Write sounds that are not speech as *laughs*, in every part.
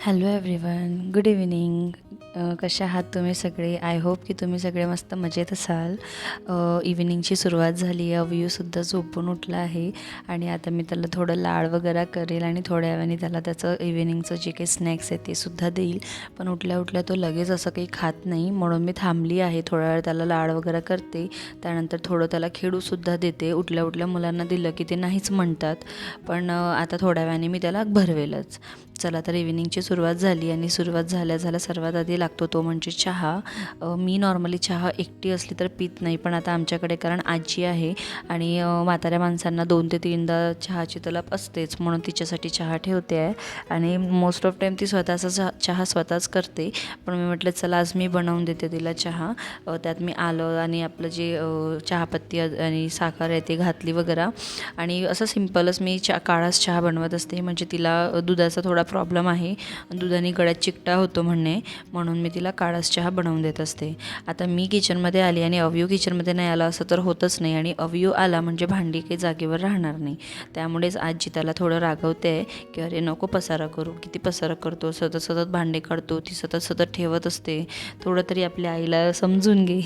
Hello everyone good evening कशा आहात तुम्ही सगळे? आय होप की तुम्ही सगळे मस्त मजेत असाल. Uh, इव्हिनिंगची सुरुवात झाली आहे. अव्यूसुद्धा झोपून उठला आहे. आणि आता मी त्याला थोडं लाड वगैरे करेल आणि थोड्या वेळाने त्याला त्याचं इव्हिनिंगचं जे काही स्नॅक्स आहे ते सुद्धा देईल. पण उठल्या उठल्या तो लगेच असं काही खात नाही. म्हणून मी थांबली आहे. थोड्या वेळ त्याला लाड वगैरे करते. त्यानंतर थोडं त्याला खेळूसुद्धा देते. उठल्या उठल्या मुलांना दिलं की ते नाहीच म्हणतात. पण uh, आता थोड्या वेळाने मी त्याला भरवेलच. चला तर इव्हिनिंगची सुरुवात झाली आणि सुरुवात झाल्या झाल्या सर्वात आधी लागतो तो म्हणजे चहा. मी नॉर्मली चहा एकटी असली तर पित नाही पण आता आमच्याकडे कारण आजी आहे आणि म्हाताऱ्या माणसांना दोन ते तीनदा चहाची तलप असतेच म्हणून तिच्यासाठी चहा ठेवते आहे. आणि मोस्ट ऑफ टाईम ती स्वतःचा चहा चहा स्वतःच करते. पण मी म्हटलं चला आज मी बनवून देते तिला चहा. त्यात मी आलं आणि आपलं जे चहापत्ती आणि साखर आहे ते घातली वगैरे. आणि असं सिम्पलच मी चा काळाच चहा बनवत असते. म्हणजे तिला दुधाचा थोडा प्रॉब्लेम आहे. दुधाने गळ्यात चिकटा होतो म्हणणे म्हणून मी तिला काळाच चहा बनवून देत असते. आता मी किचनमध्ये आली आणि अवयव किचनमध्ये नाही आला असं तर होतच नाही आणि अवयव आला म्हणजे भांडी काही जागेवर राहणार नाही. त्यामुळेच आजी त्याला थोडं रागवते आहे की अरे नको पसारा करू किती पसारा करतो सतत सतत भांडे काढतो ती सतत सतत ठेवत असते. थोडं तरी आपल्या आईला समजून घे.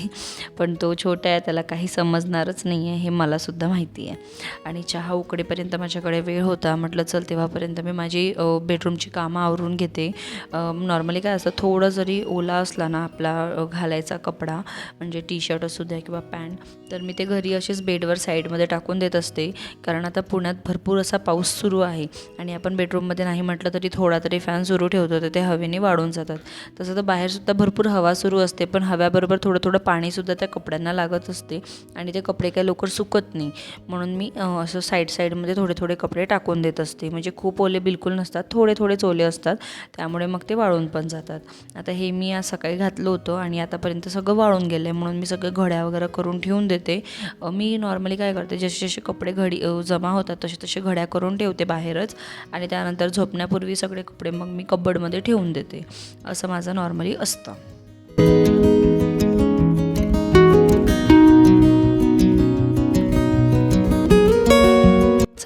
पण तो छोटा आहे त्याला काही समजणारच नाही आहे हे मलासुद्धा माहिती आहे आणि चहा उकडेपर्यंत माझ्याकडे वेळ होता म्हटलं चल तेव्हापर्यंत मी माझी बेडरूम बाथरूमची कामं आवरून घेते. नॉर्मली काय असतं थोडं जरी ओला असला ना आपला घालायचा कपडा म्हणजे टी शर्ट असू द्या किंवा पॅन्ट तर मी ते घरी असेच बेडवर साईडमध्ये टाकून देत असते. कारण आता पुण्यात भरपूर असा पाऊस सुरू आहे आणि आपण बेडरूममध्ये नाही म्हटलं तरी थोडा तरी फॅन सुरू ठेवतो तर ते हवेने वाढून जातात. तसं तर बाहेरसुद्धा भरपूर हवा सुरू असते पण हव्याबरोबर थोडं थोडं पाणीसुद्धा त्या कपड्यांना लागत असते आणि ते कपडे काही लवकर सुकत नाही. म्हणून मी असं साईड साईडमध्ये थोडे थोडे कपडे टाकून देत असते. म्हणजे खूप ओले बिलकुल नसतात थोडे थोडेच ओले असतात त्यामुळे मग ते वाळून पण जातात. आता हे मी आज सकाळी घातलं होतं आणि आतापर्यंत सगळं वाळून गेलं आहे म्हणून मी सगळं घड्या वगैरे करून ठेवून देते. मी नॉर्मली काय करते जसे जसे कपडे घडी जमा होतात तसे तसे घड्या करून ठेवते बाहेरच आणि त्यानंतर झोपण्यापूर्वी सगळे कपडे मग मी कबडमध्ये ठेवून देते. असं माझं नॉर्मली असतं.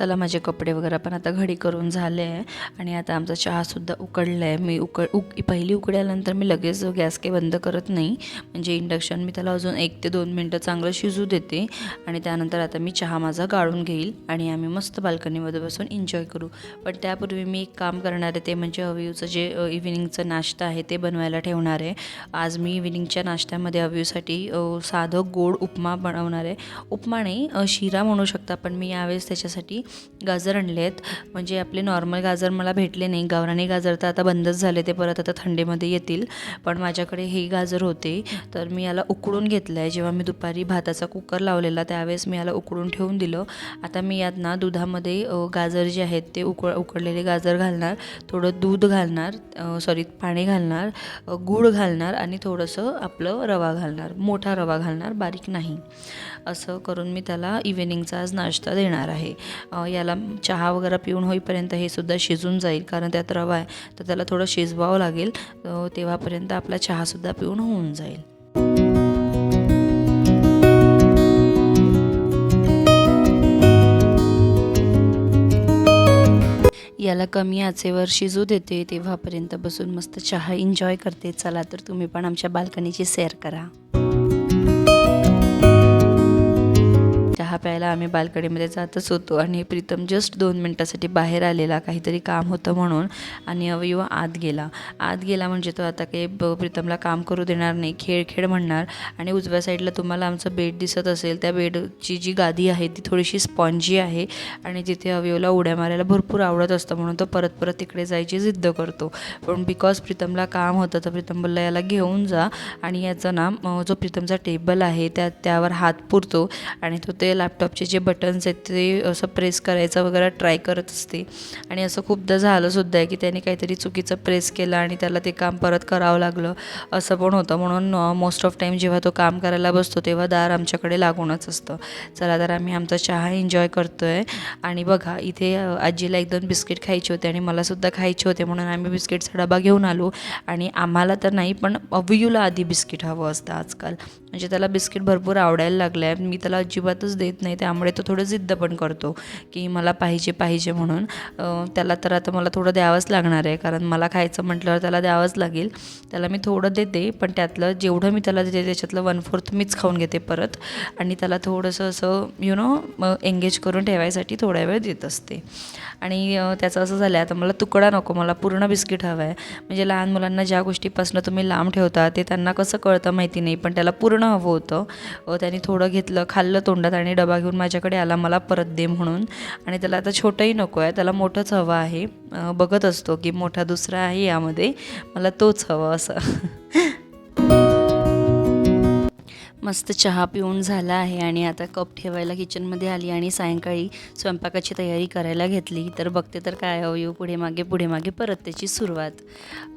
चला माझे कपडे वगैरे पण आता घडी करून झाले आहे. आणि आता आमचा चहासुद्धा उकडला आहे. मी उकळ उक पहिली उकडी आल्यानंतर मी लगेच गॅस काही बंद करत नाही. म्हणजे इंडक्शन मी त्याला अजून एक ते दोन मिनटं चांगलं शिजू देते. आणि त्यानंतर आता मी चहा माझा गाळून घेईल. आणि आम्ही मस्त बाल्कनीमध्ये बसून एन्जॉय करू. पण त्यापूर्वी मी एक काम करणार आहे. ते म्हणजे अवियूचं जे इव्हिनिंगचं नाश्ता आहे ते बनवायला ठेवणार आहे. आज मी इव्हिनिंगच्या नाश्त्यामध्ये अवियूसाठी साधं गोड उपमा बनवणार आहे. उपमा नाही शिरा म्हणू शकता. पण मी यावेळेस त्याच्यासाठी गाजर आणले आहेत म्हणजे आपले नॉर्मल गाजर मला भेटले नाही. गावराने गाजर तर आता बंदच झाले. ते परत आता थंडीमध्ये येतील. पण माझ्याकडे हे गाजर होते. तर मी याला उकडून घेतलं आहे जेव्हा मी दुपारी भाताचा कुकर लावलेला त्यावेळेस मी याला उकडून ठेवून दिलं. आता मी यात ना दुधामध्ये गाजर जे आहेत ते उकळ उकडलेले गाजर घालणार. थोडं दूध घालणार. सॉरी पाणी घालणार. गूळ घालणार. आणि थोडंसं आपलं रवा घालणार. मोठा रवा घालणार. बारीक नाही. असं करून मी त्याला इव्हिनिंगचा आज नाश्ता देणार आहे. याला चहा वगैरे पिऊन होईपर्यंत हे सुद्धा शिजून जाईल कारण त्यात रवा आहे. तर त्याला थोडं शिजवावं लागेल. तेव्हापर्यंत आपला चहासुद्धा पिऊन होऊन जाईल. याला कमी आचेवर शिजू देते. तेव्हापर्यंत बसून मस्त चहा एन्जॉय करते. चला तर तुम्ही पण आमच्या बाल्कनीची सैर करा. चहा प्यायला आम्ही बाल्कनीमध्ये जातच होतो आणि प्रीतम जस्ट दोन मिनटासाठी बाहेर आलेला काहीतरी काम होतं म्हणून आणि अवयव आत गेला. आत गेला म्हणजे तो आता काही ब- प्रीतमला काम करू देणार नाही खेळ खेळ म्हणणार आणि उजव्या साईडला तुम्हाला आमचं बेड दिसत असेल त्या बेडची जी गादी आहे ती थोडीशी स्पॉन्जी आहे आणि तिथे अवयवला उड्या मारायला भरपूर आवडत असतं म्हणून तो परत परत तिकडे जायची जिद्द करतो. पण बिकॉज प्रीतमला काम होतं तर प्रीतम बोलला याला घेऊन जा. आणि याचं ना जो प्रीतमचा टेबल आहे त्या त्यावर हात पुरतो आणि तो ते लॅपटॉपचे जे बटन्स आहेत ते असं प्रेस करायचं वगैरे ट्राय करत असते. आणि असं खूपदा झालंसुद्धा आहे की त्याने काहीतरी चुकीचं प्रेस केलं आणि त्याला ते काम परत करावं लागलं. असं पण होतं. म्हणून मोस्ट ऑफ टाईम जेव्हा तो काम करायला बसतो तेव्हा दार आमच्याकडे लागूनच असतं. चला तर आम्ही आमचा चहा एन्जॉय करतो आहे आणि बघा इथे आजीला एक दोन बिस्किट खायचे होते आणि मलासुद्धा खायचे होते. म्हणून आम्ही बिस्किटचा डबा घेऊन आलो. आणि आम्हाला तर नाही पण अवयूला आधी बिस्किट हवं असतं आजकाल. म्हणजे त्याला बिस्किट भरपूर आवडायला लागलं आहे मी त्याला अजिबातच देत नाही त्यामुळे तो थोडं जिद्द पण करतो की मला पाहिजे पाहिजे म्हणून. त्याला तर आता मला थोडं द्यावंच लागणार आहे कारण मला खायचं म्हटल्यावर त्याला द्यावंच लागेल. त्याला मी थोडं देते पण त्यातलं जेवढं मी त्याला देते त्याच्यातलं वन फोर्थ मीच खाऊन घेते परत. आणि त्याला थोडंसं असं यु नो एंगेज करून ठेवायसाठी थोडा वेळ देत असते. आणि त्याचं असं झालं आहे आता मला तुकडा नको मला पूर्ण बिस्किट हवं आहे म्हणजे लहान मुलांना ज्या गोष्टीपासून तुम्ही लांब ठेवता ते त्यांना कसं कळतं माहिती नाही पण त्याला पूर्ण हवं होतं. त्याने थोडं घेतलं खाल्लं तोंडात आणि डबा घेऊन माझ्याकडे आला मला परत दे म्हणून. आणि त्याला आता छोटंही नको आहे त्याला मोठंच हवं आहे. बघत असतो की मोठा दुसरा आहे यामध्ये मला तोच हवं असं. *laughs* मस्त चहा पिऊन झाला आहे आणि आता कप ठेवायला किचनमध्ये आली आणि सायंकाळी स्वयंपाकाची तयारी करायला घेतली. तर बघते तर काय अवयव पुढे मागे पुढे मागे परत त्याची सुरुवात.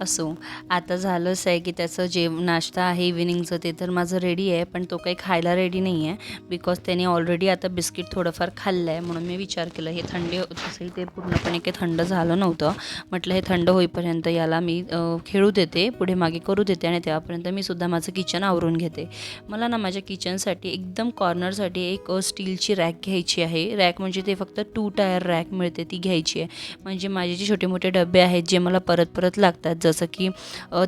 असो आता झालंच आहे की त्याचं जे नाश्ता आहे इव्हिनिंगचं ते तर माझं रेडी आहे पण तो काही खायला रेडी नाही आहे बिकॉज त्याने ऑलरेडी आता बिस्किट थोडंफार खाल्लं आहे म्हणून मी विचार केला हे थंडी तसंही ते पूर्णपणे काही थंड झालं नव्हतं. म्हटलं हे थंड होईपर्यंत याला मी खेळू देते पुढे मागे करू देते आणि तेव्हापर्यंत मी सुद्धा माझं किचन आवरून घेते. मला ना माझ्या किचनसाठी एकदम कॉर्नरसाठी एक स्टीलची रॅक घ्यायची आहे. रॅक म्हणजे ते फक्त टू टायर रॅक मिळते ती घ्यायची आहे. म्हणजे माझे जे छोटे मोठे डबे आहेत जे मला परत परत लागतात जसं की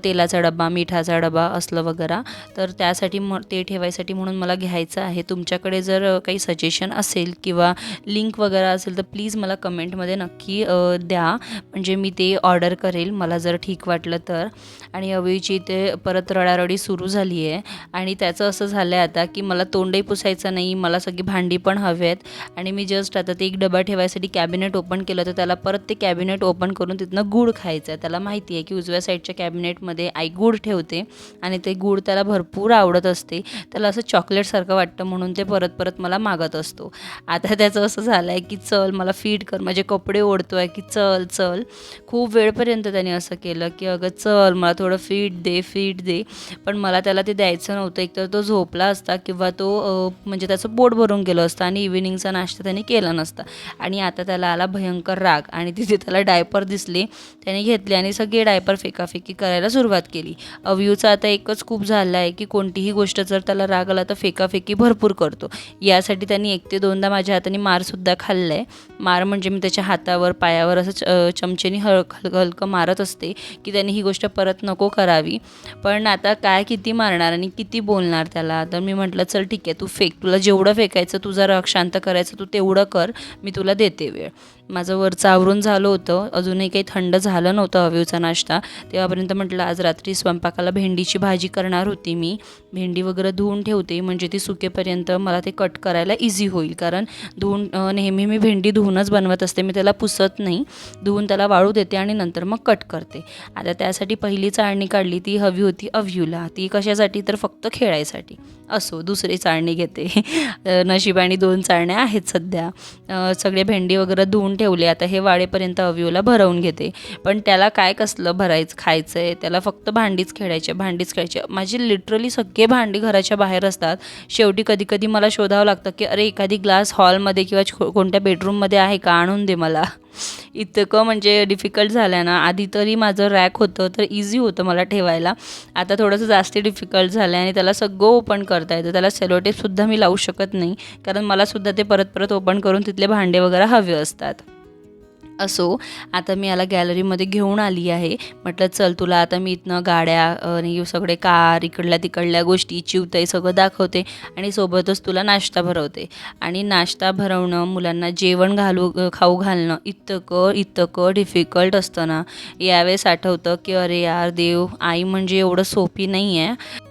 तेलाचा डबा मिठाचा डबा असलं वगैरे तर त्यासाठी म ते ठेवायसाठी म्हणून मला घ्यायचं आहे. तुमच्याकडे जर काही सजेशन असेल किंवा लिंक वगैरे असेल तर प्लीज मला कमेंटमध्ये नक्की द्या. म्हणजे मी ते ऑर्डर करेल मला जर ठीक वाटलं तर. आणि अवयची ते परत रडारडी सुरू झाली आहे. आणि त्याचं असं झालं आहे आता की मला तोंडही पुसायचं नाही मला सगळी भांडी पण हवी आहेत आणि मी जस्ट आता ते एक डबा ठेवायसाठी कॅबिनेट ओपन केलं तर त्याला परत ते कॅबिनेट ओपन करून तिथनं गूळ खायचं आहे त्याला माहिती आहे की उजव्या साईडच्या कॅबिनेटमध्ये आई गूळ ठेवते आणि ते गूळ त्याला भरपूर आवडत असते. त्याला असं चॉकलेटसारखं वाटतं म्हणून ते परत परत मला मागत असतो. आता त्याचं असं झालं आहे की चल मला फीड कर. माझे कपडे ओढतो आहे की चल चल. खूप वेळपर्यंत त्याने असं केलं की अगं चल मला थोडं फीड दे फीड दे. पण मला त्याला ते द्यायचं नव्हतं. एकतर तो झोप झोपला असता किंवा तो म्हणजे त्याचं पोट भरून गेलं असतं आणि इव्हिनिंगचा नाश्ता त्याने केला नसता. आणि आता त्याला आला भयंकर राग आणि तिथे त्याला डायपर दिसले. त्याने घेतले आणि सगळे डायपर फेकाफेकी करायला सुरुवात केली. अव्यूचा आता एकच खूप झाला आहे की कोणतीही गोष्ट जर त्याला राग आला तर फेकाफेकी भरपूर करतो. यासाठी त्यांनी एक ते दोनदा माझ्या हाताने मारसुद्धा खाल्ला आहे मार म्हणजे मी त्याच्या हातावर पायावर असं च चमचेने हळ हलकं हलकं मारत असते की त्यांनी ही गोष्ट परत नको करावी. पण आता काय किती मारणार आणि किती बोलणार त्याला? तर मी म्हटलं चल ठीक आहे तू फेक तुला जेवढं फेकायचं तुझा राग शांत करायचं तू तेवढं कर मी तुला देते वेळ. माझं वरचं आवरून झालं होतं. अजूनही काही थंड झालं नव्हतं अवीवचा नाश्ता. तेव्हापर्यंत म्हटलं आज रात्री स्वयंपाकाला भेंडीची भाजी करणार होती मी. भेंडी वगैरे धुवून ठेवते. म्हणजे ती सुकेपर्यंत मला ते कट करायला इझी होईल. कारण धुवून नेहमी मी भेंडी धुवूनच बनवत असते. मी त्याला पुसत नाही. धुवून त्याला वाळू देते आणि नंतर मग कट करते. आता त्यासाठी पहिली चाळणी काढली. ती हवी होती अव्यूला. ती कशासाठी? तर फक्त खेळायसाठी. असो दुसरी चाळणी घेते. *laughs* नशिबाने दोन चाळण्या आहेत सध्या. सगळे भेंडी वगैरे धुवून ठेवले. आता हे वाडेपर्यंत अव्यूला भरवून घेते. पण त्याला काय कसलं भरायचं खायचं आहे त्याला फक्त भांडीच खेळायचे भांडीच खेळायचे माझी लिटरली सगळे भांडी घराच्या बाहेर असतात. शेवटी कधी कधी मला शोधावं लागतं की अरे एखादी ग्लास हॉलमध्ये किंवा छो- कोणत्या बेडरूममध्ये आहे का? आणून दे मला. इतकं म्हणजे डिफिकल्ट झालं आहे ना. आधी तरी माझं रॅक होतं तर इझी होतं मला ठेवायला. आता थोडंसं जास्ती डिफिकल्ट झालं आहे आणि त्याला सगळं ओपन करता येतं. त्याला सेलोटेपसुद्धा मी लावू शकत नाही. कारण मलासुद्धा ते परत परत ओपन करून तिथले भांडे वगैरे हवे असतात. असो आता मी याला गॅलरीमध्ये घेऊन आली आहे. म्हटलं चल तुला आता मी इथनं गाड्या आणि सगळे कार इकडल्या तिकडल्या गोष्टी चिवते सगळं दाखवते आणि सोबतच तुला नाश्ता भरवते. आणि नाश्ता भरवणं मुलांना जेवण घालू खाऊ घालणं इतकं इतकं डिफिकल्ट असतं ना. यावेळेस आठवतं की अरे यार देव आई म्हणजे एवढं सोपी नाही आहे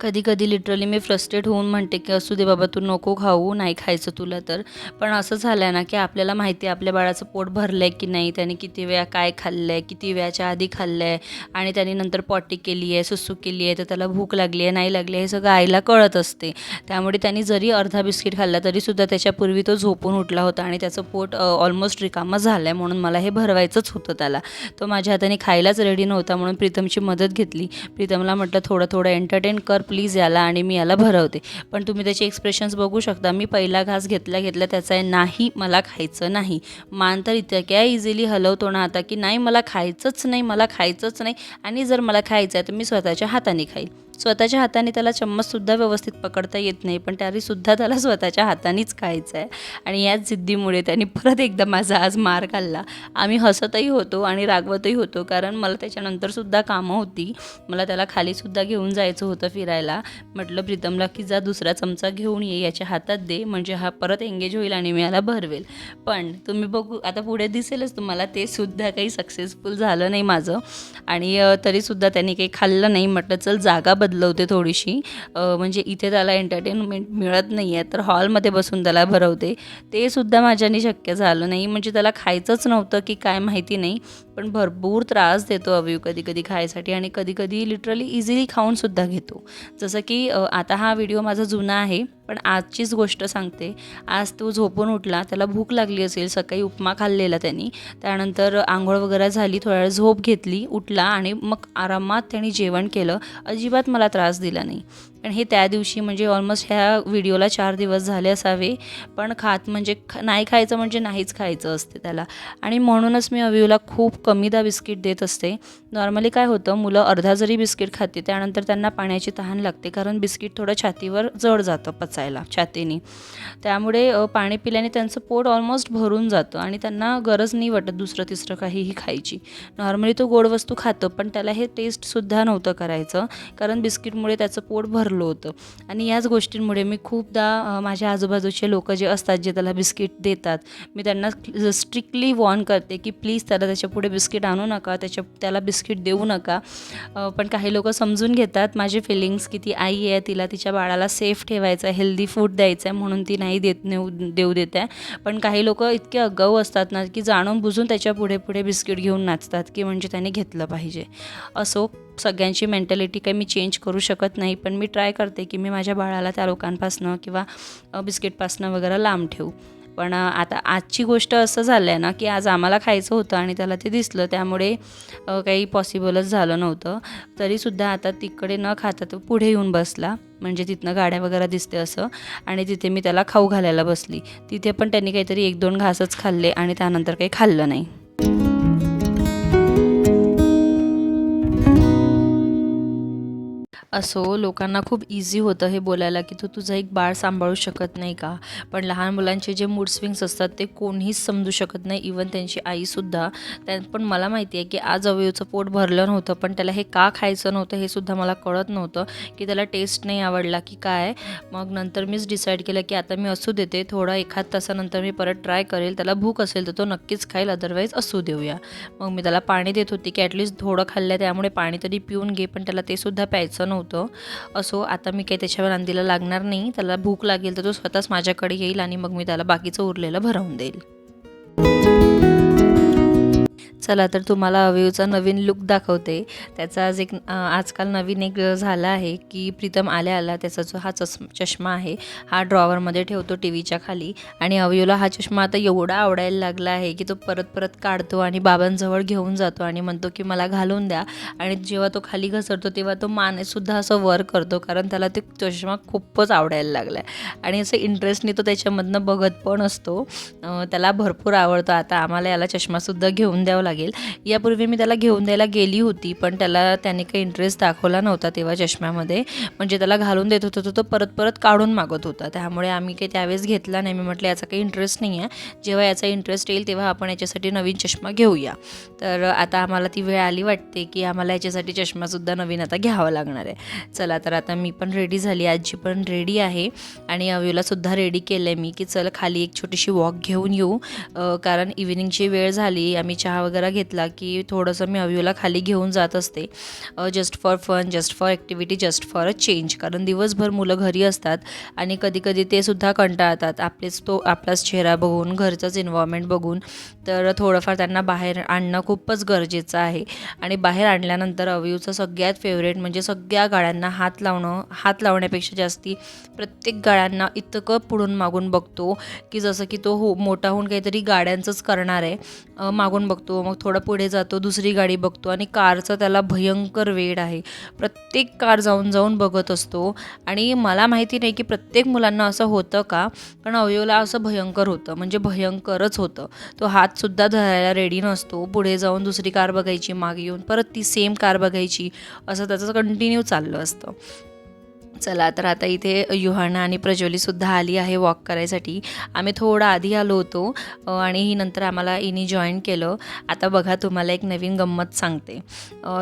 कधी कधी लिटरली मी फ्रस्ट्रेट होऊन म्हणते की असू दे बाबा तू नको खाऊ नाही खायचं तुला तर. पण असं झालं आहे ना की आपल्याला माहिती आहे आपल्या बाळाचं पोट भरलं आहे की नाही त्याने किती वेळा काय खाल्लं आहे किती वेळाच्या आधी खाल्लं आहे आणि त्याने नंतर पॉटी केली आहे सुसू केली आहे तर त्याला भूक लागली आहे नाही लागली आहे हे सगळं आईला कळत असते. त्यामुळे त्यांनी जरी अर्धा बिस्किट खाल्ला तरीसुद्धा त्याच्यापूर्वी तो झोपून उठला होता आणि त्याचं पोट ऑलमोस्ट रिकामा झालं आहे म्हणून मला हे भरवायचंच होतं त्याला. तो माझ्या हाताने खायलाच रेडी नव्हता म्हणून प्रीतमची मदत घेतली. प्रीतमला म्हटलं थोडं थोडं एंटरटेन कर प्लीज याला आणि मी याला भरवते. पण तुम्ही त्याचे एक्सप्रेशन्स बघू शकता. मी पहिला घास घेतल्या घेतल्या त्याचा आहे नाही मला खायचं नाही. मान तर इतक्या इझिली हलवतो ना आता की नाही मला खायचंच नाही मला खायचंच नाही आणि जर मला खायचं आहे तर मी स्वतःच्या हाताने खाईल. स्वतःच्या हाताने त्याला चम्मचसुद्धा व्यवस्थित पकडता येत नाही पण तरीसुद्धा त्याला स्वतःच्या हातानेच खायचं आहे आणि याच जिद्दीमुळे त्यांनी परत एकदा माझा आज मार खाल्ला. आम्ही हसतही होतो आणि रागवतही होतो कारण मला त्याच्यानंतरसुद्धा कामं होती. मला त्याला खालीसुद्धा घेऊन जायचं होतं फिरायला. म्हटलं प्रीतमला की जा दुसरा चमचा घेऊन ये याच्या हातात दे म्हणजे हा परत एंगेज होईल आणि मी याला भरवेल. पण तुम्ही बघू आता पुढे दिसेलच तुम्हाला ते सुद्धा काही सक्सेसफुल झालं नाही माझं. आणि तरीसुद्धा त्यांनी काही खाल्लं नाही. म्हटलं चल जागा बदलवते थोडीशी. म्हणजे इथे त्याला एंटरटेनमेंट मिळत नाही आहे तर हॉलमध्ये बसून त्याला भरवते. ते सुद्धा माझ्याने शक्य झालं नाही. म्हणजे त्याला खायचंच नव्हतं की काय माहिती नाही. पण भरपूर त्रास देतो अवयव कधी कधी खायसाठी आणि कधी कधी लिटरली इझिली खाऊनसुद्धा घेतो. जसं की आता हा व्हिडिओ माझा जुना आहे पण आजचीच गोष्ट सांगते. आज तो झोपून उठला त्याला भूक लागली असेल सकाळी उपमा खाल्लेला त्यांनी. त्यानंतर आंघोळ वगैरे झाली थोड्या वेळ झोप घेतली उठला आणि मग आरामात त्यांनी जेवण केलं. अजिबात मला त्रास दिला नाही. पण हे त्या दिवशी म्हणजे ऑलमोस्ट ह्या व्हिडिओला चार दिवस झाले असावे. पण खात म्हणजे ख नाही खायचं म्हणजे नाहीच खायचं असते त्याला. आणि म्हणूनच मी अविवला खूप कमीदा बिस्किट देत असते. नॉर्मली काय होतं मुलं अर्धा जरी बिस्किट खाते त्यानंतर त्यांना पाण्याची तहान लागते कारण बिस्किट थोडं छातीवर जड जातं पचायला छातीने. त्यामुळे पाणी पिल्याने त्यांचं पोट ऑलमोस्ट भरून जातं आणि त्यांना गरज नाही वाटत दुसरं तिसरं काहीही खायची. नॉर्मली तो गोड वस्तू खातं पण त्याला हे टेस्टसुद्धा नव्हतं करायचं कारण बिस्किटमुळे त्याचं पोट भर भरलं होतं. आणि याच गोष्टींमुळे मी खूपदा माझ्या आजूबाजूचे लोक जे असतात जे त्याला बिस्किट देतात मी त्यांना स्ट्रिक्टली वॉर्न करते की प्लीज त्याला त्याच्यापुढे बिस्किट आणू नका त्याच्या त्याला बिस्किट देऊ नका. पण काही लोक समजून घेतात माझे फिलिंग्स की ती आई आहे तिला तिच्या बाळाला सेफ ठेवायचं आहे हेल्दी फूड द्यायचं आहे म्हणून ती नाही देत नेऊ देऊ देत. आहे पण काही लोक इतके अगाऊ असतात ना की जाणून बुजून त्याच्या पुढे पुढे बिस्किट घेऊन नाचतात की म्हणजे त्याने घेतलं पाहिजे. असो सगळ्यांची मेंटॅलिटी काही मी चेंज करू शकत नाही पण मी ट्राय करते की मी माझ्या बाळाला त्या लोकांपासनं किंवा बिस्किटपासनं वगैरे लांब ठेवू. पण आता आजची गोष्ट असं झालं आहे ना की आज आम्हाला खायचं होतं आणि त्याला ते दिसलं त्यामुळे काही पॉसिबलच झालं नव्हतं. तरीसुद्धा आता तिकडे न खाता तो पुढे येऊन बसला म्हणजे तिथनं गाड्या वगैरे दिसते असं आणि तिथे मी त्याला खाऊ घालायला बसली. तिथे पण त्यांनी काहीतरी एक दोन घासच खाल्ले आणि त्यानंतर काही खाल्लं नाही. असो लोकांना खूप इझी होतं हे बोलायला की तू तुझं एक बाळ सांभाळू शकत नाही का? पण लहान मुलांचे जे मूड स्विंग्स असतात ते कोणीच समजू शकत नाही. इवन त्यांची आईसुद्धा त्या पण मला माहिती आहे की आज अवयवचं पोट भरलं नव्हतं पण त्याला हे का खायचं नव्हतं हे सुद्धा मला कळत नव्हतं की त्याला टेस्ट नाही आवडला की काय. मग नंतर मीच डिसाईड केलं की आता मी असू देते. थोडा एखाद तासानंतर मी परत ट्राय करेल. त्याला भूक असेल तर तो नक्कीच खाईल. अदरवाईज असू देऊया. मग मी त्याला पाणी देत होती की ॲटलिस्ट थोडं खाल्लं त्यामुळे पाणी तरी पिऊन घे पण त्याला ते सुद्धा प्यायचं नव्हतं. असो आता मी काही त्याच्यावर नांदीला लागणार नाही. त्याला भूक लागेल तर तो स्वतःच माझ्याकडे येईल आणि मग मी त्याला बाकीचं उरलेलं भरवून देईल. चला तर तुम्हाला अविवचा नवीन लुक दाखवते. त्याचा आज एक आजकाल नवीन एक झाला आहे की प्रीतम आल्या आला त्याचा जो हा चष चष्मा आहे हा ड्रॉवरमध्ये ठेवतो टी व्हीच्या खाली. आणि अविवला हा चष्मा आता एवढा आवडायला लागला आहे की तो परत परत काढतो आणि बाबांजवळ घेऊन जातो आणि म्हणतो की मला घालून द्या. आणि जेव्हा तो खाली घसरतो तेव्हा तो मानेसुद्धा असं वर करतो कारण त्याला ते चष्मा खूपच आवडायला लागला आहे आणि असं इंटरेस्टने तो त्याच्यामधनं बघत पण असतो. त्याला भरपूर आवडतो. आता आम्हाला याला चष्मासुद्धा घेऊन द्यावं लागेल. यापूर्वी मी त्याला घेऊन द्यायला गेली होती पण त्याला त्याने काही इंटरेस्ट दाखवला नव्हता तेव्हा चष्म्यामध्ये. म्हणजे त्याला घालून देत होतो तो तो परत परत काढून मागत होता. त्यामुळे आम्ही काही त्यावेळेस घेतला नाही. मी म्हटलं याचा काही इंटरेस्ट नाही आहे. जेव्हा याचा इंटरेस्ट येईल तेव्हा आपण याच्यासाठी नवीन चष्मा घेऊया. तर आता आम्हाला ती वेळ आली वाटते की आम्हाला याच्यासाठी चष्मासुद्धा नवीन आता घ्यावा लागणार आहे. चला तर आता मी पण रेडी झाली. आजी पण रेडी आहे. आणि अविवलासुद्धा रेडी केलं आहे मी की चल खाली एक छोटीशी वॉक घेऊन येऊ. कारण इव्हिनिंगची वेळ झाली. आम्ही चहा वगैरे घेतला की थोडंसं मी अव्यूला खाली घेऊन जात असते. Just for fun just for activity just for a change कारण दिवसभर मुलं घरी असतात आणि कधी कधी ते सुद्धा कंटाळतात. आपलेच तो आपलाच चेहरा बघून घरचंच इन्व्हायरमेंट बघून. तर थोडंफार त्यांना बाहेर आणणं खूपच गरजेचं आहे. आणि बाहेर आणल्यानंतर अव्यूचं सगळ्यात फेवरेट म्हणजे सगळ्या गाड्यांना हात लावणं हात लावण्यापेक्षा जास्ती प्रत्येक गाळ्यांना इतकं पुढून मागून बघतो की जसं की तो हो मोठा होऊन काहीतरी गाड्यांचंच करणार आहे. मागून बघतो. मग थोडं पुढे जातो दुसरी गाडी बघतो आणि कारचं त्याला भयंकर वेड आहे. प्रत्येक कार जाऊन जाऊन बघत असतो आणि मला माहिती नाही की प्रत्येक मुलांना असं होतं का पण अवयवला असं भयंकर होतं म्हणजे भयंकरच होतं. तो हातसुद्धा धरायला रेडी नसतो पुढे जाऊन दुसरी कार बघायची मागे येऊन परत ती सेम कार बघायची असं त्याचं कंटिन्यू चाललं असतं. चला तर आता इथे युहाना आणि प्रज्वलीसुद्धा आली आहे वॉक करायसाठी. आम्ही थोडं आधी आलो होतो आणि ही नंतर आम्हाला इनी जॉईन केलं. आता बघा तुम्हाला एक नवीन गंमत सांगते.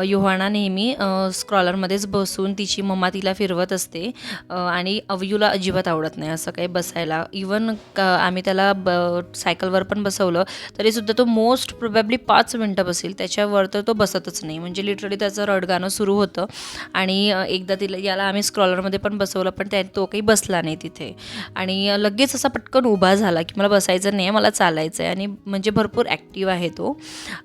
युहाना नेहमी स्क्रॉलरमध्येच बसून तिची मम्मा तिला फिरवत असते आणि अवयूला अजिबात आवडत नाही असं काही बसायला. इवन आम्ही त्याला ब सायकलवर पण बसवलं तरीसुद्धा तो मोस्ट प्रोबॅबली पाच मिनटं बसेल. त्याच्यावर तर तो बसतच नाही. म्हणजे लिटरली त्याचं रडगाणं सुरू होतं. आणि एकदा तिला याला आम्ही स्क्रॉलर स्क्रॉलरमध्ये पण बसवलं पण त्या तो काही बसला नाही तिथे. आणि लगेच असा पटकन उभा झाला की मला बसायचं नाही आहे मला चालायचं आहे आणि म्हणजे भरपूर ॲक्टिव्ह आहे तो.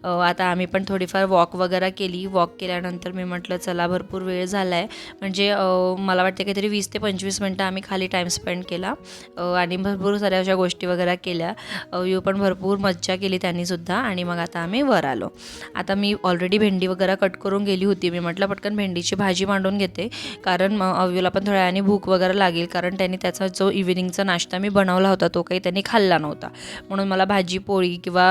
आता आम्ही पण थोडीफार वॉक वगैरे केली. वॉक केल्यानंतर मी म्हटलं चला भरपूर वेळ झाला आहे म्हणजे मला वाटते काहीतरी वीस ते पंचवीस मिनटं आम्ही खाली टाईम स्पेंड केला. आणि भरपूर साऱ्या अशा गोष्टी वगैरे केल्या. यू पण भरपूर मज्जा केली त्यांनीसुद्धा आणि मग आता आम्ही वर आलो. आता मी ऑलरेडी भेंडी वगैरे कट करून गेली होती. मी म्हटलं पटकन भेंडीची भाजी मांडून घेते. कारण मग अव्यूला पण थोड्या वेळाने भूक वगैरे लागेल कारण त्यांनी त्याचा जो इव्हिनिंगचा नाश्ता मी बनवला होता तो काही त्यांनी खाल्ला नव्हता. म्हणून मला भाजी पोळी किंवा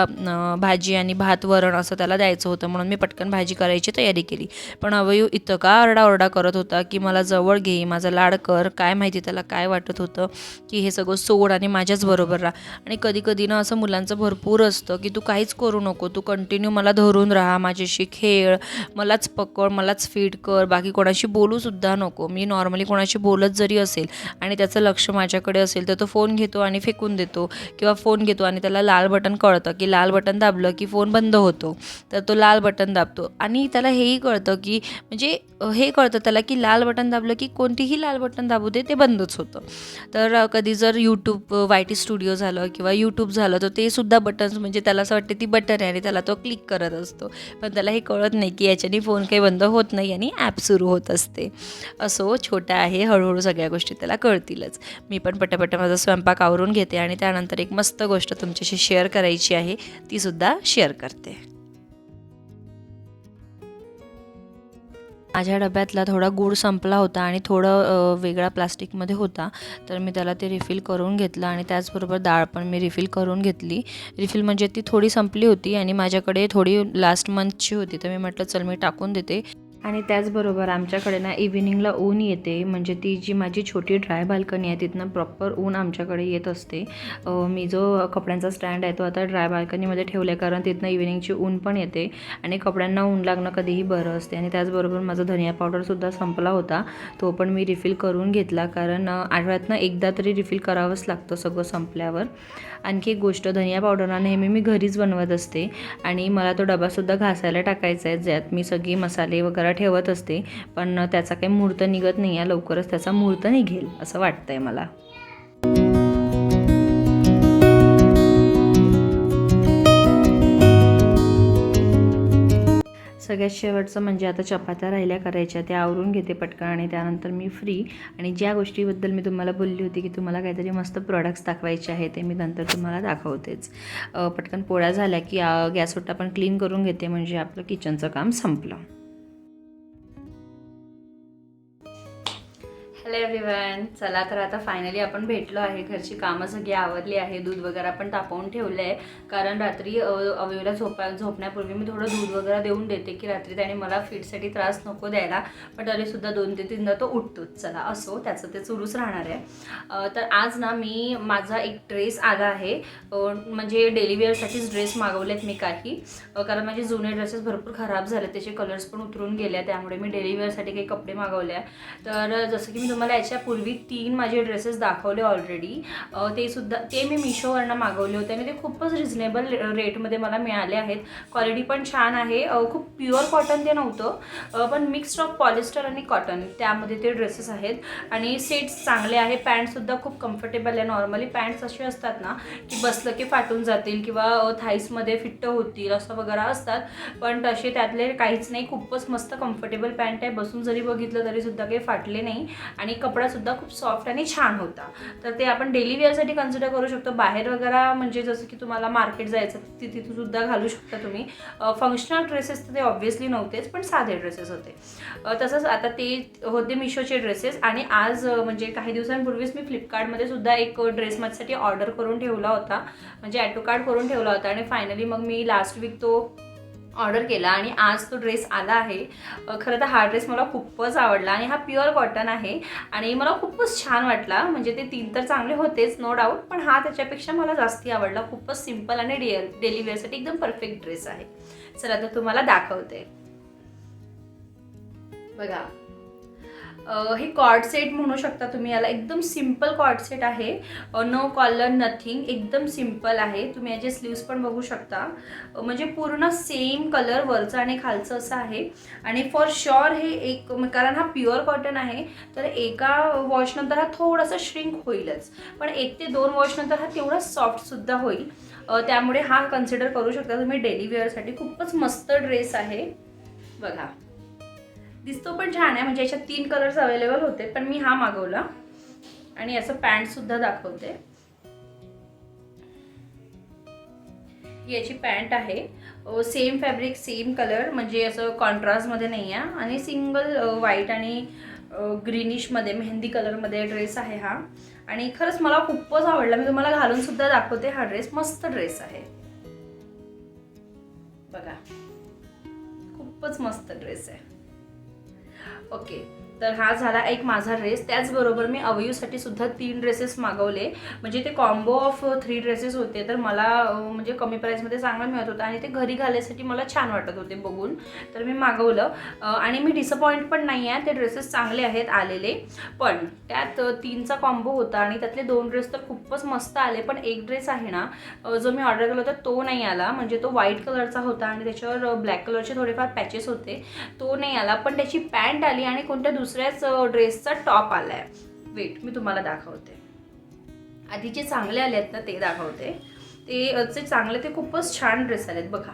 भाजी आणि भात वरण असं त्याला द्यायचं होतं म्हणून मी पटकन भाजी करायची तयारी केली. पण अवयू इतका आरडाओरडा करत होता की मला जवळ घे माझा लाड कर काय माहिती त्याला काय वाटत होतं की हे सगळं सोड आणि माझ्याच बरोबर राहा. आणि कधी कधी ना असं मुलांचं भरपूर असतं की तू काहीच करू नको तू कंटिन्यू मला धरून राहा माझ्याशी खेळ मलाच पकड मलाच फीड कर बाकी कोणाशी बोलूसुद्धा नको. मी नॉर्मली कोणाशी बोलत जरी असेल आणि त्याचं लक्ष माझ्याकडे असेल तर तो फोन घेतो आणि फेकून देतो. किंवा फोन घेतो आणि त्याला लाल बटन कळतं की लाल बटन दाबलं की फोन बंद होतो. तर तो लाल बटन दाबतो. आणि त्याला हेही कळतं की म्हणजे हे कळतं त्याला की लाल बटन दाबलं की कोणतीही लाल बटन दाबू दे ते बंदच होतं. तर कधी जर यूट्यूब वाय टी स्टुडिओ झालं किंवा यूट्यूब झालं तर ते सुद्धा बटन्स म्हणजे त्याला असं वाटते ती बटन आहे आणि त्याला तो क्लिक करत असतो. पण त्याला हे कळत नाही की याच्याने फोन काही बंद होत नाही आणि ॲप सुरू होत असते. असो छोटा आहे हळूहळू सगळ्या गोष्टी त्याला कळतीलच. मी पण पटापट माझा स्वयंपाक आवरून घेते आणि त्यानंतर एक मस्त गोष्ट तुमच्याशी शेअर करायची आहे तीसुद्धा शेअर करते. माझ्या डब्यातला थोडा गूळ संपला होता आणि थोडं वेगळा प्लास्टिकमध्ये होता. तर मी त्याला ते रिफिल करून घेतलं आणि त्याचबरोबर डाळ पण मी रिफिल करून घेतली. रिफिल म्हणजे ती थोडी संपली होती आणि माझ्याकडे थोडी लास्ट मंथची होती. तर मी म्हटलं चल मी टाकून देते. आणि त्याचबरोबर आमच्याकडे ना इव्हिनिंगला ऊन येते. म्हणजे ती जी माझी छोटी ड्राय बाल्कनी आहे तिथनं प्रॉपर ऊन आमच्याकडे येत असते. मी जो कपड्यांचा स्टँड आहे तो आता ड्राय बाल्कनीमध्ये ठेवला आहे कारण तिथनं इव्हिनिंगची ऊन पण येते आणि कपड्यांना ऊन लागणं कधीही बरं असते. आणि त्याचबरोबर माझा धनिया पावडरसुद्धा संपला होता. तो पण मी रिफिल करून घेतला कारण आठवड्यातनं एकदा तरी रिफिल करावंच लागतं सगळं संपल्यावर. आणखी एक गोष्ट धनिया पावडरना नेहमी मी घरीच बनवत असते. आणि मला तो डबासुद्धा घासायला टाकायचा आहे ज्यात मी सगळी मसाले वगैरे ठेवत असते पण त्याचा काही मुहूर्त निघत नाही आहे. लवकरच त्याचा मुहूर्त निघेल असं वाटतंय मला. सगळ्यात शेवटचं म्हणजे आता चपात्या राहिल्या करायच्या त्या आवरून घेते पटकन आणि त्यानंतर मी फ्री आणि ज्या गोष्टीबद्दल मी तुम्हाला बोलली होती की तुम्हाला काहीतरी मस्त प्रॉडक्ट्स दाखवायचे आहे ते मी नंतर तुम्हाला दाखवतेच. पटकन पोळ्या झाल्या की गॅस ओटा पण क्लीन करून घेते म्हणजे आपलं किचनचं काम संपलं. हॅलो एव्हरीवन चला तर आता फायनली आपण भेटलो आहे. घरची कामं सगळी आवडली आहे. दूध वगैरे पण तापवून ठेवलं आहे कारण रात्री अ, अवयवला झोपा झोपण्यापूर्वी मी थोडं दूध वगैरे देऊन देते की रात्री त्याने मला फीडसाठी त्रास नको द्यायला. पण तरीसुद्धा दोन ते तीनदा तो उठतोच. चला असो त्याचं ते सुरूच राहणार आहे. तर आज ना मी माझा एक ड्रेस आला आहे. म्हणजे डेली वेअरसाठीच ड्रेस मागवलेत मी काही. कारण माझे जुने ड्रेसेस भरपूर खराब झाले त्याचे कलर्स पण उतरून गेले त्यामुळे मी डेली वेअरसाठी काही कपडे मागवले आहे. तर जसं की मी तुम्हाला याच्यापूर्वी तीन माझे ड्रेसेस दाखवले ऑलरेडी ते सुद्धा ते मी मिशोवरनं मागवले होते आणि ते खूपच रिझनेबल रेटमध्ये मला मिळाले आहेत. क्वालिटी पण छान आहे. खूप प्युअर कॉटन ते नव्हतं. पण मिक्स्ड ऑफ पॉलिस्टर आणि कॉटन त्यामध्ये ते ड्रेसेस आहेत. आणि सेट्स चांगले आहे पॅन्टसुद्धा खूप कम्फर्टेबल आहे. नॉर्मली पॅन्ट्स असे असतात ना की बसलं की फाटून जातील किंवा थाईसमध्ये फिट्ट होतील असं वगैरे असतात. पण तसे त्यातले काहीच नाही. खूपच मस्त कम्फर्टेबल पॅन्ट आहे. बसून जरी बघितलं तरीसुद्धा काही फाटले नाही. आणि कपडासुद्धा खूप सॉफ्ट आणि छान होता. तर ते आपण डेली वेअरसाठी कन्सिडर करू शकतो. बाहेर वगैरे म्हणजे जसं की तुम्हाला मार्केट जायचं ति तिथं सुद्धा घालू शकता तुम्ही. फंक्शनल ड्रेसेस तर ते ऑब्व्हियसली नव्हतेच पण साधे ड्रेसेस होते. तसंच आता ते होते मिशोचे ड्रेसेस आणि आज म्हणजे काही दिवसांपूर्वीच मी फ्लिपकार्टमध्ये सुद्धा एक ड्रेस माझ्यासाठी ऑर्डर करून ठेवला होता. म्हणजे ॲटो कार्ड करून ठेवला होता आणि फायनली मग मी लास्ट वीक तो ऑर्डर केला आणि आज तो ड्रेस आला आहे. खरं तर हा ड्रेस मला खूपच आवडला आणि हा प्युअर कॉटन आहे आणि मला खूपच छान वाटला. म्हणजे ते तीन तर चांगले होतेच नो डाऊट पण हा त्याच्यापेक्षा मला जास्ती आवडला. खूपच सिंपल आणि डिअर डेली वेअरसाठी एकदम परफेक्ट ड्रेस आहे. चला तर तुम्हाला दाखवते. बघा हे कॉर्ड सेट म्हणू शकता तुम्ही. याला एकदम सिंपल कॉर्ड सेट आहे. नो कॉलर नथिंग एकदम सिंपल आहे. तुम्ही याचे स्लीव्स पण बघू शकता. म्हणजे पूर्ण सेम कलर वरचं आणि खालचं असं आहे. आणि फॉर शुअर हे एक कारण हा प्युअर कॉटन आहे तर एका वॉशनंतर हा थोडासा श्रिंक होईलच. पण एक ते दोन वॉशनंतर हा तेवढा सॉफ्टसुद्धा होईल. त्यामुळे हा कन्सिडर करू शकता तुम्ही. डेली वेअरसाठी खूपच मस्त ड्रेस आहे. बघा. दिसतो पण छान आहे म्हणजे याच्यात तीन कलर्स अवेलेबल होते पण मी हा मागवला. आणि याचं पॅन्टसुद्धा दाखवते. ही याची पॅन्ट आहे. सेम फॅब्रिक सेम कलर म्हणजे असं कॉन्ट्रास्टमध्ये नाही आहे. आणि सिंगल व्हाईट आणि ग्रीनिशमध्ये मेहंदी कलरमध्ये ड्रेस आहे हा. आणि खरंच मला खूपच आवडला. मी तुम्हाला घालूनसुद्धा दाखवते हा ड्रेस मस्त ड्रेस आहे. बघा. खूपच मस्त ड्रेस आहे. ओके तर हा झाला एक माझा ड्रेस त्याचबरोबर मी अवयूसाठी सुद्धा तीन ड्रेसेस मागवले. म्हणजे ते कॉम्बो ऑफ थ्री ड्रेसेस होते. तर मला म्हणजे कमी प्राईसमध्ये चांगलं मिळत होतं आणि ते घरी घालायसाठी मला छान वाटत होते बघून. तर मी मागवलं. आणि मी डिसअपॉइंट पण नाही आहे ते ड्रेसेस चांगले आहेत आलेले. पण त्यात तीनचा कॉम्बो होता आणि त्यातले दोन ड्रेस तर खूपच मस्त आले. पण एक ड्रेस आहे ना जो मी ऑर्डर केला होता तो नाही आला. म्हणजे तो व्हाईट कलरचा होता आणि त्याच्यावर ब्लॅक कलरचे थोडेफार पॅचेस होते. तो नाही आला. पण त्याची पॅन्ट आली आणि कोणत्या दुसऱ्याच ड्रेसचा टॉप आला आहे वेट मी तुम्हाला दाखवते. आधी जे चांगले आले आहेत ना ते दाखवते. ते जे चांगले ते खूपच छान ड्रेस आलेत. बघा.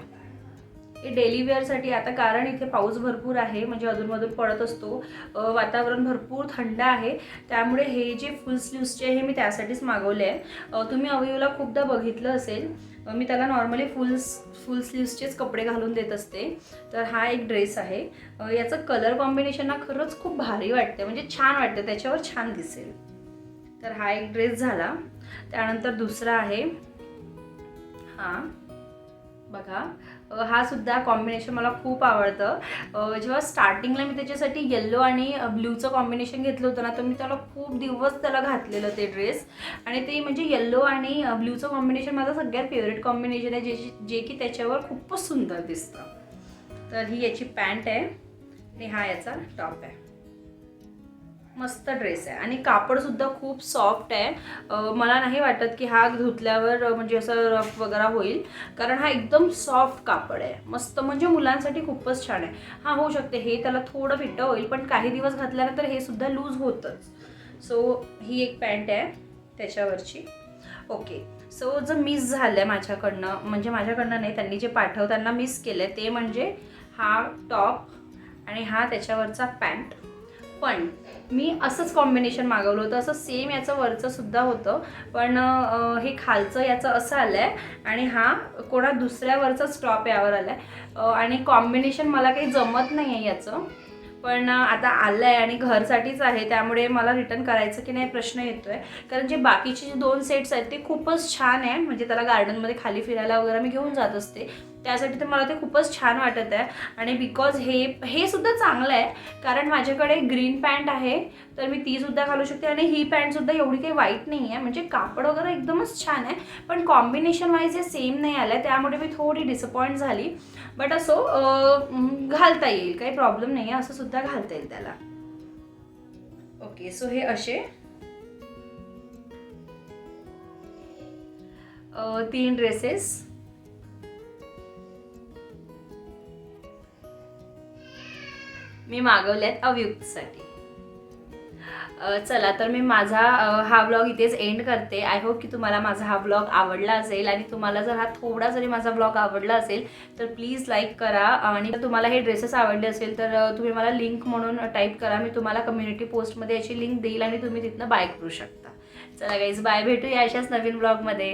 हे डेली वेअरसाठी आता कारण इथे पाऊस भरपूर आहे म्हणजे अधूनमधून पडत असतो. वातावरण भरपूर थंड आहे. त्यामुळे हे जे फुल स्लीव्सचे हे मी त्यासाठीच मागवले आहे तुम्ही अवयवला खूपदा बघितलं असेल मी त्याला नॉर्मली फुल फुल स्लीव्सचेच कपडे घालून देत असते. तर हा एक ड्रेस आहे. याचं कलर कॉम्बिनेशन ना खरंच खूप भारी वाटते म्हणजे छान वाटतं त्याच्यावर छान दिसेल. तर हा एक ड्रेस झाला. त्यानंतर दुसरा आहे. हा. बघा हा सुद्धा कॉम्बिनेशन मला खूप आवडतं. जेव्हा स्टार्टिंगला मी त्याच्यासाठी येल्लो आणि ब्लूचं कॉम्बिनेशन घेतलं होतं ना तर मी त्याला खूप दिवस त्याला घातलेलं ते ड्रेस आणि ते म्हणजे येल्लो आणि ब्लूचं कॉम्बिनेशन माझं सगळ्यात फेवरेट कॉम्बिनेशन आहे जे जे की त्याच्यावर खूपच सुंदर दिसतं. तर ही याची पॅन्ट आहे आणि हा याचा टॉप आहे. मस्त ड्रेस आहे. आणि कापडसुद्धा खूप सॉफ्ट आहे. मला नाही वाटत की हा धुतल्यावर म्हणजे असं रफ वगैरे होईल. कारण हा एकदम सॉफ्ट कापड आहे. मस्त म्हणजे मुलांसाठी खूपच छान आहे. हा होऊ शकते. हे त्याला थोडं फिट्ट होईल पण काही दिवस घातल्यानंतर हे सुद्धा लूज होतंच. सो ही एक पॅन्ट आहे त्याच्यावरची. ओके सो जर मिस झालं आहे माझ्याकडनं म्हणजे माझ्याकडनं नाही त्यांनी जे पाठवताना मिस केलं आहे ते म्हणजे हा टॉप आणि हा त्याच्यावरचा पॅन्ट पण मी असंच कॉम्बिनेशन मागवलं होतं. असं सेम याचं वरचं सुद्धा होतं. पण हे खालचं याचं असं आलं आहे आणि हा कोणा दुसऱ्यावरचाच टॉप स्टॉप यावर आला आहे आणि कॉम्बिनेशन मला काही जमत नाही आहे याचं. पण आता आलं आहे आणि घरसाठीच आहे. त्यामुळे मला रिटर्न करायचं की नाही प्रश्न येतो आहे कारण जे बाकीचे जे दोन सेट्स आहेत ते खूपच छान आहे. म्हणजे त्याला गार्डनमध्ये खाली फिरायला वगैरे मी घेऊन जात असते. त्यासाठी तर मला ते खूपच छान वाटत आहे. आणि बिकॉज हे हे सुद्धा चांगलं आहे कारण माझ्याकडे ग्रीन पॅन्ट आहे तर मी ती सुद्धा घालू शकते. आणि ही पॅन्ट सुद्धा एवढी काही वाईट नाही आहे. म्हणजे कापड वगैरे एकदमच छान आहे पण कॉम्बिनेशन वाईज हे सेम नाही आलं आहे त्यामुळे मी थोडी डिसअपॉइंट झाली. बट असो घालता येईल. काही प्रॉब्लेम नाही आहे. असं सुद्धा घालता येईल त्याला. ओके सो हे असे? तीन ड्रेसेस मी मागवल्यात अवयुक्तसाठी चला तर मी माझा हा ब्लॉग इथेच एंड करते. आय होप की तुम्हाला माझा हा ब्लॉग आवडला असेल आणि तुम्हाला जर हा थोडा जरी माझा ब्लॉग आवडला असेल तर प्लीज लाईक करा. आणि तुम्हाला हे ड्रेसेस आवडले असेल तर तुम्ही मला लिंक म्हणून टाईप करा. मी तुम्हाला कम्युनिटी पोस्टमध्ये याची लिंक देईल आणि तुम्ही तिथनं बाय करू शकता. चला गाईज बाय भेटूया अशाच नवीन ब्लॉगमध्ये